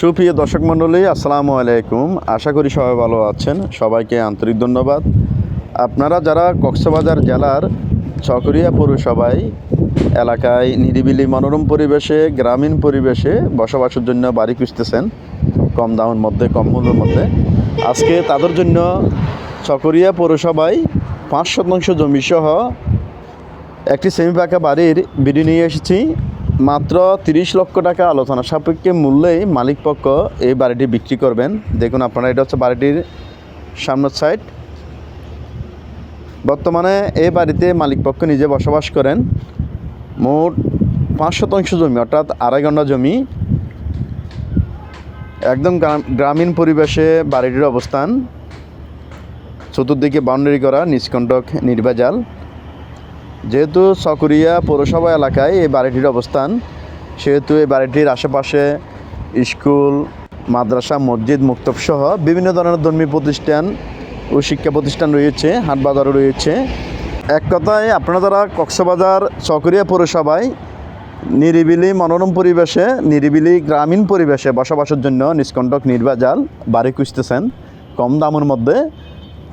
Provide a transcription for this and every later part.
সুপ্রিয় দর্শক মণ্ডলী, আসসালামু আলাইকুম। আশা করি সবাই ভালো আছেন। সবাইকে আন্তরিক ধন্যবাদ। আপনারা যারা কক্সবাজার জেলার চকরিয়া পৌরসভায় এলাকায় নিরিবিলি মনোরম পরিবেশে, গ্রামীণ পরিবেশে বসবাসের জন্য বাড়ি খুঁজতেছেন, কম দামের মধ্যে, কম মূল্যের মধ্যে, আজকে তাদের জন্য চকরিয়া পৌরসভায় পাঁচ শতাংশ জমিসহ একটি সেমি পাকা বাড়ির বিডি নিয়ে এসেছি। মাত্র তিরিশ লক্ষ টাকা আলোচনা সাপেক্ষে মূল্যেই মালিক পক্ষ এই বাড়িটি বিক্রি করবেন। দেখুন আপনারা, এটা হচ্ছে বাড়িটির সামনের সাইড বর্তমানে এই বাড়িতে মালিক পক্ষ নিজে বসবাস করেন। মোট পাঁচ শতাংশ জমি, অর্থাৎ আড়াই ঘণ্টা জমি। একদম গ্রাম- গ্রামীণ পরিবেশে বাড়িটির অবস্থান। চতুর্দিকে বাউন্ডারি করা, নিষ্কণ্টক নির্বাজাল যেহেতু সকরিয়া পৌরসভা এলাকায় এই বাড়িটির অবস্থান, সেহেতু এই বাড়িটির আশেপাশে স্কুল, মাদ্রাসা, মসজিদ মুক্তব সহ বিভিন্ন ধরনের ধর্মীয় প্রতিষ্ঠান ও শিক্ষা প্রতিষ্ঠান রয়েছে হাট বাজারও রয়েছে। এক কথায়, আপনারা যারা কক্সবাজার চকরিয়া পৌরসভায় নিরিবিলি মনোরম পরিবেশে, নিরিবিলি গ্রামীণ পরিবেশে বসবাসের জন্য নিষ্কণ্টক নির্বাজাল বাড়ি খুঁজতেছেন কম দামের মধ্যে,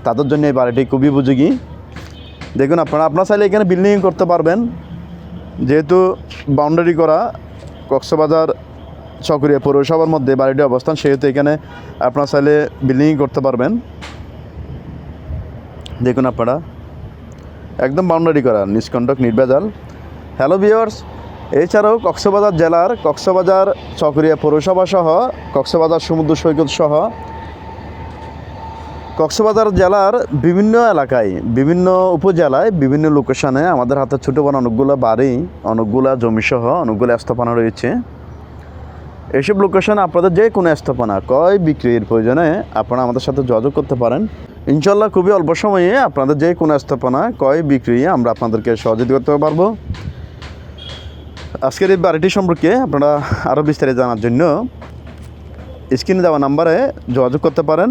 তাদের জন্য এই বাড়িটি খুবই উপযোগী। দেখুন আপনারা, আপনার চাইলে এখানে বিল্ডিং করতে পারবেন। যেহেতু বাউন্ডারি করা, কক্সবাজার, চকরিয়া পৌরসভার মধ্যে বাড়িটির অবস্থান, সেহেতু এখানে আপনার চাইলে বিল্ডিং করতে পারবেন। দেখুন আপনারা, একদম বাউন্ডারি করা, নিষ্কণ্টক, নির্বাজাল। হ্যালো ভিওর্স এছাড়াও কক্সবাজার জেলার কক্সবাজার, চকরিয়া পৌরসভা সহ কক্সবাজার, সমুদ্র সৈকত সহ কক্সবাজার জেলার বিভিন্ন এলাকায়, বিভিন্ন উপজেলায়, বিভিন্ন লোকেশনে আমাদের হাতে ছোটো বড় অনেকগুলো বাড়ি, অনেকগুলা জমিসহ অনেকগুলো স্থাপনা রয়েছে। এইসব লোকেশনে আপনাদের যে কোনো স্থাপনা কয় বিক্রির প্রয়োজনে আপনারা আমাদের সাথে যোগাযোগ করতে পারেন। ইনশাল্লাহ খুবই অল্প সময়ে আপনাদের যে কোনো স্থাপনা কয় বিক্রি আমরা আপনাদেরকে সহযোগিতা করতে পারব। আজকের এই বাড়িটি সম্পর্কে আপনারা আরও বিস্তারিত জানার জন্য স্ক্রিনে দেওয়া নাম্বারে যোগাযোগ করতে পারেন।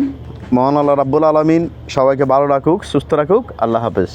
মহান আল্লাহ রাব্বুল আলমিন সবাইকে ভালো রাখুক সুস্থ রাখুক আল্লাহ হাফেজ।